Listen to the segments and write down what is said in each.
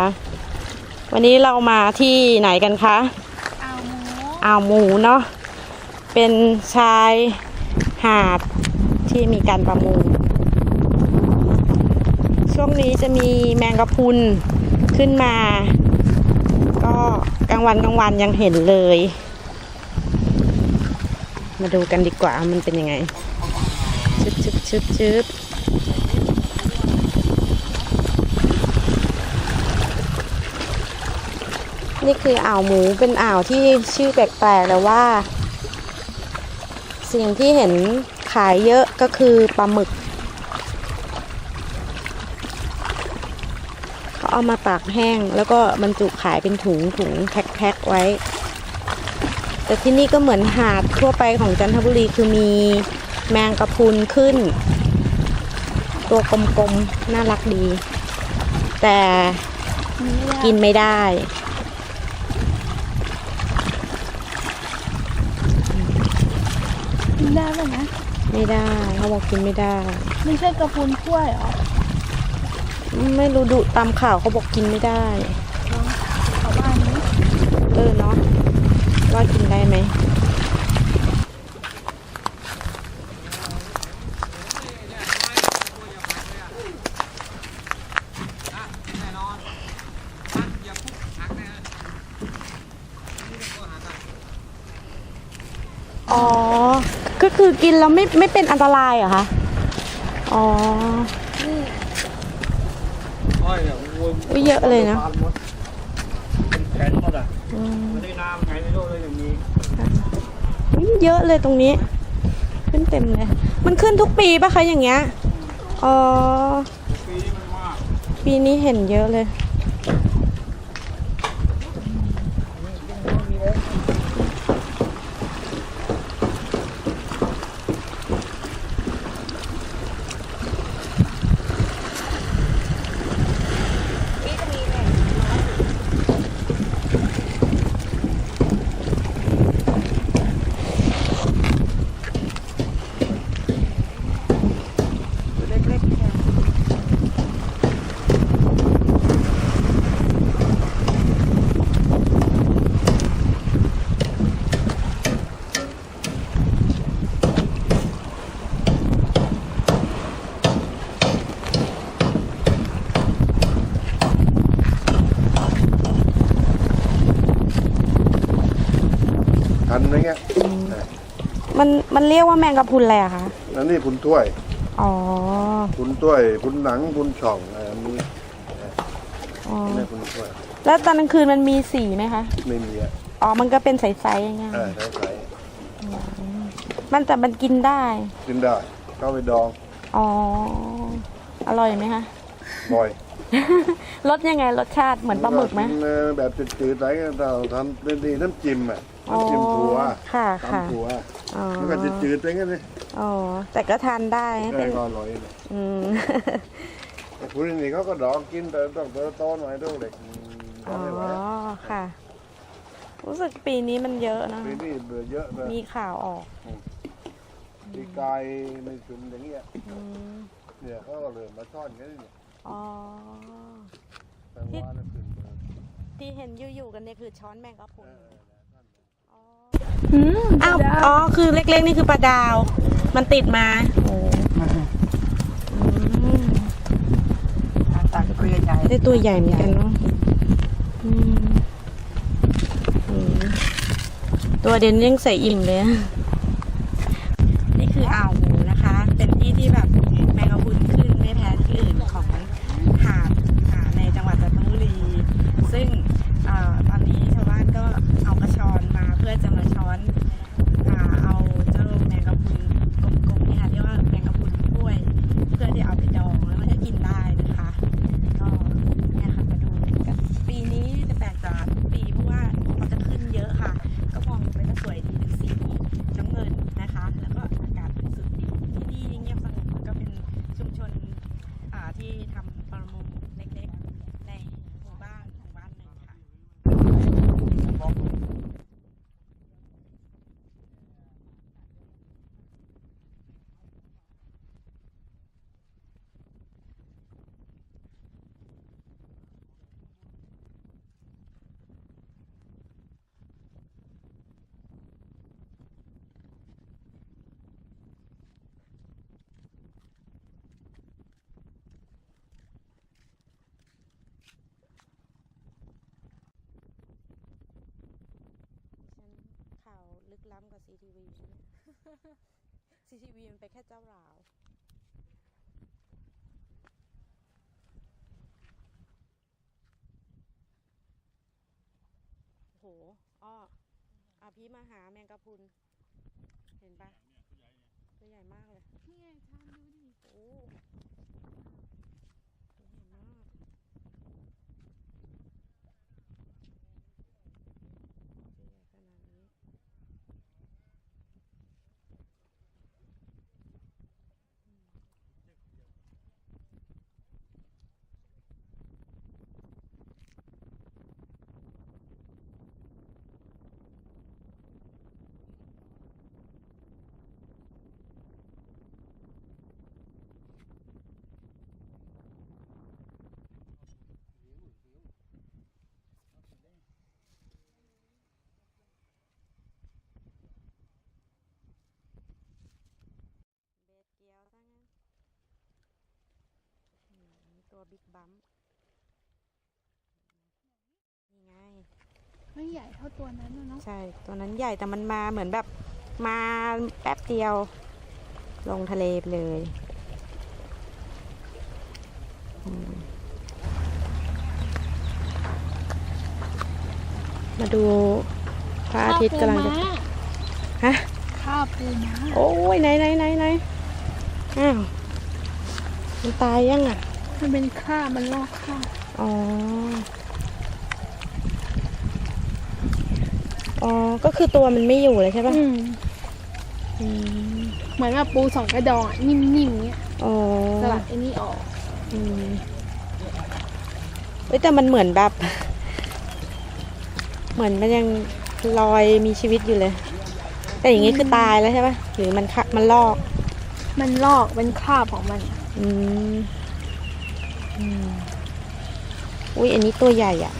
คะวันนี้เรามาที่ไหนกันคะเอาหมูอ่าวหมูเนาะเป็นชายหาดที่มีการประมงช่วงนี้จะมีแมงกะพรุนขึ้นมา ก็กลางวันกลางวันยังเห็นเลย มาดูกันดีกว่ามันเป็นยังไงชึบชึบชึบชึบ นี่คืออ่าวหมูเป็นอ่าวที่ชื่อแปลกๆแต่ว่า สิ่งที่เห็นขายเยอะก็คือปลาหมึกเขาเอามาตากแห้งแล้วก็บรรจุขายเป็นถุงถุงแพ็คๆไว้ แต่ที่นี่ก็เหมือนหาดทั่วไปของจันทบุรีคือมีแมงกะพรุนขึ้น ตัวกลมๆ น่ารักดี แต่กินไม่ได้ กินได้ป่ะนะ ไม่ได้เขาบอกกินไม่ได้ ไม่ใช่กระพุนกล้วยเหรอ ไม่รู้ดูตามข่าวเขาบอกกินไม่ได้ เขาว่านี้ เออเนาะว่ากินได้ไหม อ๋อ ก็ คือกินแล้วไม่ไม่เป็นอันตรายเหรอคะ อ๋อ อ้อยเนี่ยโอ้ยอุ๊ยเยอะเลยนะ เป็นแขนหมดอะอืมไม่ได้น้ำไงไม่รู้เลยอย่างนี้อุ๊ยเยอะเลยตรงนี้ ขึ้นเต็มเลย มันขึ้นทุกปีปะคะอย่างเงี้ย อ๋อ ปีนี้มันมากปีนี้เห็นเยอะเลย ทันไหมเงี้ย มันมันเรียกว่าแมงกะพรุนอะไรอะคะ แล้วนี่พุนถ้วย อ๋อพุนถ้วยพุนหนังพุนช่องอะไรอันนี้อ๋อ นี่พุนถ้วย แล้วตอนกลางคืนมันมีสีไหมคะ ไม่มีอะอ๋อ มันก็เป็นใสๆอย่างเงี้ย เออใช้ใช้มันแต่มันกินได้ กินได้ เข้าไปดอง อ๋อ อร่อยไหมคะ บ่อย รสยังไงรสชาติเหมือนปลาหมึกไหม นแบบจืดๆไหนเราทำเป็นดีน้ำจิ้มอะอ๋อน้ำจิ้มถั่วค่ะค่ะ ตำถั่วอ๋อมันก็จืดๆไปงั้นเลยอ๋อแต่ก็ทานได้แต่เป็นก็อร่อยเลยอืม แต่คุณนี่เขาก็ดองกินแต่ต้องโตๆหน่อยด้วยเด็กอืมอ๋อไม่ไหวค่ะ รู้สึกปีนี้มันเยอะนะปีนี้เบื่อเยอะเลยมีข่าวออกปีกายในชุมอย่างเงี้ยอืมเนี่ยเขาก็เลยมาซ่อนกันเนี่ย อ๋อ แต่ว่าน่ะขึ้นมาที่เห็นอยู่ๆกันเนี่ยคือช้อนแมงกะพรุนอ๋ออืมอ้าว อ๋อ คือเล็กๆ นี่คือปลาดาว มันติดมา โอ้อืมตักตัวใหญ่ได้ตัวใหญ่เหมือนกันเนาะอืมอืมตัวเด่นยังใส่อิ่มเลยอะ normal ล้ำกว่าซีทีวีซีทีวีมันไปนแค่เจ้าราวโหอ้ออาพี่มาหาแมงกะพรุน เห็นปะตัวใหญ่มากเลย นี่ไงทานดูดิ โอ้ตัวใหญ่มากตัวใหญ่ขนาดนี้ เบสเกียวซะงั้นอื มตัวบิ๊กบัมป์นี่ไง ไม่ใหญ่เท่าตัวนั้นนะเนาะใช่ ตัวนั้นใหญ่แต่มันมาเหมือนแบบมาแป๊บเดียว ลงทะเลไปเลยอืมมาดูพระอาทิตย์กำลังจะข้าวปูม้าฮะข้าวปูม้าโอ้ยไหนไหนไหนไหนอ้าวมันตายยังอะ มันเป็นข้าวมันลอกข้าวอ๋อ อ๋อ ก็คือตัวมันไม่อยู่เลยใช่ปะอืมอืมเหมือนแบบปูสองกระดองอะนิ่มๆเงี้ยอ๋อสลัดไอ้นี่ออกอืมเอ้ยแต่มันเหมือนแบบ เหมือนมันยังลอยมีชีวิตอยู่เลย แต่อย่างงี้คือตายแล้วใช่ปะหรือมันคะมันลอก มันลอกเป็นคราบของมัน อืม อุ้ยอันนี้ตัวใหญ่อะ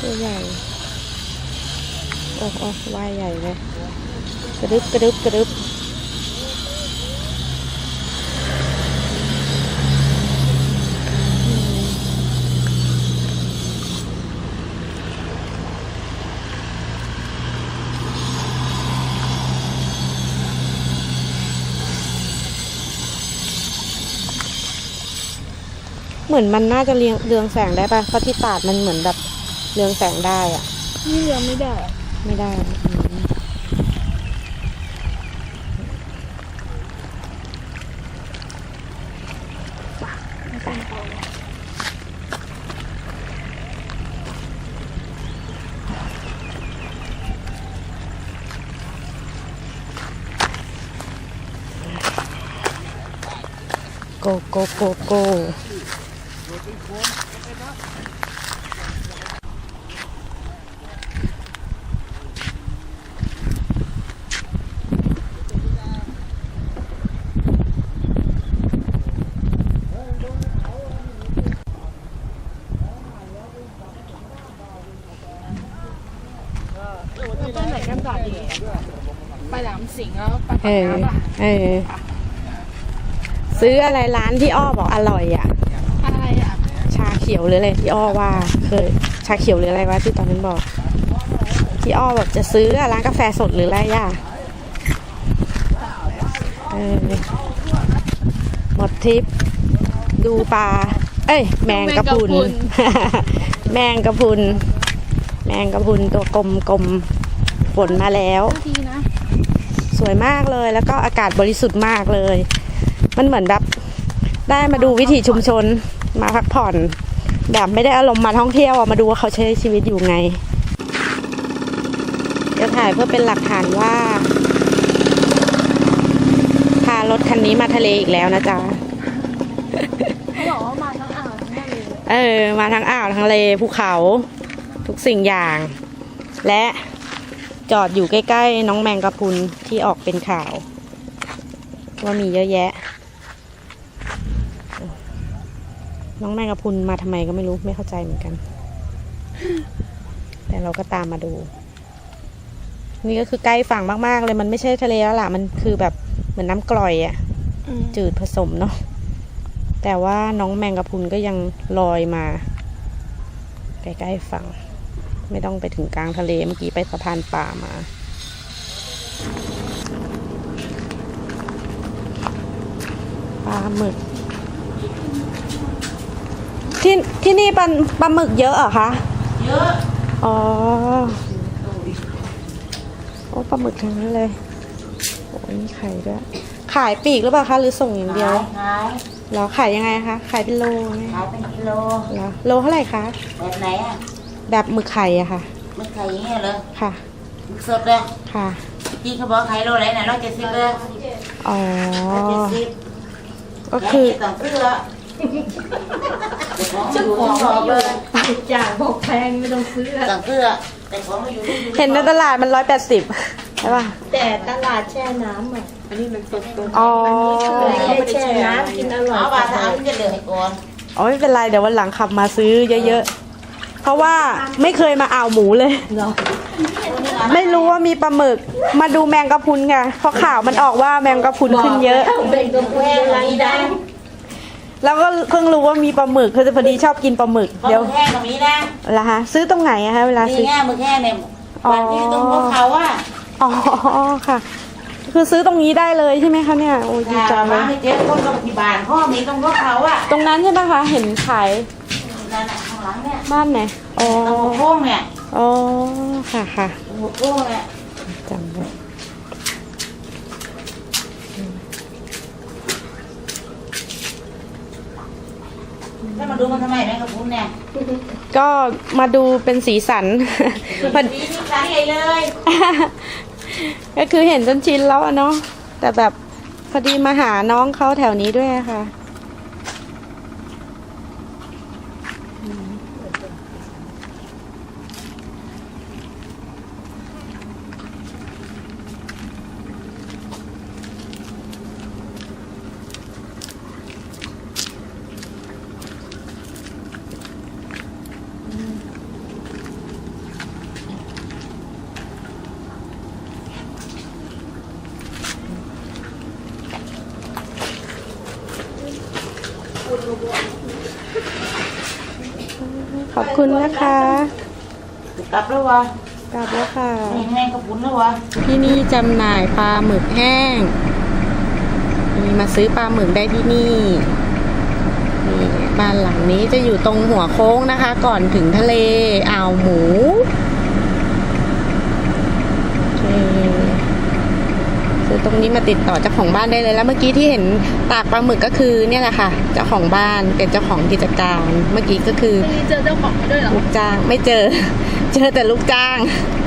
ตัวใหญ่โอ้โอ้ว่ายใหญ่เลยกระดึบกระดึบกระดึบ มือนมันน่าจะเรียงเรืองแสงได้ปะเพราะที่ตาดมันเหมือนแบบเรืองแสงได้อะนี่เรือไม่ได้ไม่ได้นะอืมโกโกโกโก ต้นไหนกันก่อดีปหลามสิงแล้วปลาเอปากอน้ำอะ เออซื้ออะไรร้านที่อ้อบอกอร่อยอะ อะไรอะ ชาเขียวหรืออะไรที่อ้อว่าเคยชาเขียวหรืออะไรวะที่ตอนนั้นบอก ที่อ้อแบบจะซื้ออะร้านกาแฟสดหรืออะไรย่ะเออหมดทริป ดูปลา เอ้ย แมงกะพรุน แมงกะพรุน แมงกะพรุนตัวกลมกลมๆฝนมาแล้วทีนะสวยมากเลยแล้วก็อากาศบริสุทธิ์มากเลย มันเหมือนแบบได้มาดูวิถีชุมชนมาพักผ่อน แบบไม่ได้อารมณ์มาท่องเที่ยวมาดูว่าเขาใช้ชีวิตอยู่ไง จะถ่ายเพื่อเป็นหลักฐานว่า พารถคันนี้มาทะเลอีกแล้วนะจ๊ะเขาบอกว่ามาทั้งอ่าวทั้งทะเลเลยเออ มาทั้งอ่าวทั้งทะเลภูเขา ทุกสิ่งอย่าง และจอดอยู่ใกล้ ๆ น้องแมงกะพุนที่ออกเป็นข่าว ว่ามีเยอะแยะ น้องแมงกะพรุนมาทำไมก็ไม่รู้ไม่เข้าใจเหมือนกัน แต่เราก็ตามมาดู นี่ก็คือใกล้ฝั่งมากๆ เลยมันไม่ใช่ทะเลแล้วล่ะ มันคือแบบเหมือนน้ำกร่อยอะอืมจืดผสมเนาะแต่ว่าน้องแมงกะพรุนก็ยังลอยมา ใกล้ๆฝั่ง ไม่ต้องไปถึงกลางทะเลเมื่อกี้ไปสะพานป่ามาปลาหมึก ที่ที่นี่ปลาปลาหมึกเยอะเหรอคะ เยอะ อ๋อ โอ้ปลาหมึกทั้งนั้นเลย โอ้มีไข่ด้วย ขายปลีกหรือเปล่าคะ หรือส่งอย่างเดียว ขายเหรอขายยังไงคะ ขายเป็นโลไหมขายเป็นกิโลเหรอโลเท่าไหร่คะ แบบไหนอะ แบบหมึกไข่อะค่ะมันขายอย่างเงี้ยเหรอ ค่ะมึกสดเลยค่ะพี่เขาบอกขายโลไหนน่ะร้อยเจ็ดสิบเลยอ๋อร้อยเจ็ดสิบก็คือต่างเสื้อเจ้าของมาอยู่ที่บอกเลยจากบอกแพงไม่ต้องซื้อต่างเสื้อแต่ของมาอยู่ที่เห็นในตลาดมันร้อยแปดสิบใช่ป่ะ แต่ตลาดแช่น้ำอะอ๋อไม่ได้แช่น้ำกินอร่อยเอาบาทเอาจะเหลือให้ก่อนอ๋อไม่เป็นไรเดี๋ยววันหลังขับมาซื้อเยอะๆ เพราะว่าไม่เคยมาอ่าวหมูเลยไม่รู้ว่ามีปลาหมึก มาดูแมงกะพรุนไงเพราะข่าวมันออกว่าแมงกะพรุนขึ้นเยอะ เป็นตัวแพงไรดัง แล้วก็เพิ่งรู้ว่ามีปลาหมึกคือพอดีชอบกินปลาหมึกเพราะเดี๋ยวมึกแห้งตรงนี้นะละฮะซื้อตรงไหนอะคะเวลานี่ซื้อไงมึกแห้งเนี่ยวันที่ตรงพวกเขาอะอ๋อค่ะ คือซื้อตรงนี้ได้เลยใช่ไหมคะเนี่ยโอ้ยดีจ้าจังเลมายไม่เจ๊คนกับที่บ้านพ่อมีตรงพวกเขาอะตรงนั้นใช่ไหมคะเห็นขายนั่นน่ะข้างหลังเนี่ยบ้านไหนอ๋อตรงหัวโค้งเนี่ยอ๋อค่ะค่ะตรงหัวโค้งเนี่ยจำได้ ถ้ามาดูมันทำไมแม่งกระพุ้นเนี่ยก็มาดูเป็นสีสัน พอดีที่ร้านใหญ่เลยก็คือเห็นจนชินแล้วอะเนาะแต่แบบพอดีมาหาน้องเขาแถวนี้ด้วยอะค่ะ ขอบคุณนะคะ กลับแล้ววะกลับแล้วค่ะแม่งแม่งกระพุ้นแล้ววะที่นี่จำหน่ายปลาหมึกแห้ง มีมาซื้อปลาหมึกได้ที่นี่นี่บ้านหลังนี้จะอยู่ตรงหัวโค้งนะคะ ก่อนถึงทะเล อ่าวหมูโอเคซื้ อตรงนี้มาติดต่อเจ้าของบ้านได้เลยแล้วเมื่อกี้ที่เห็นตากปลาหมึกก็คือเนี่ยแหละค่ะเจ้าของบ้านเป็นเจ้าของกิจการเมื่อกี้ก็คือมีเจอเจ้าของมาด้วยเหรอลูกจ้างไม่เจอ เจอแต่ลูกจ้างอ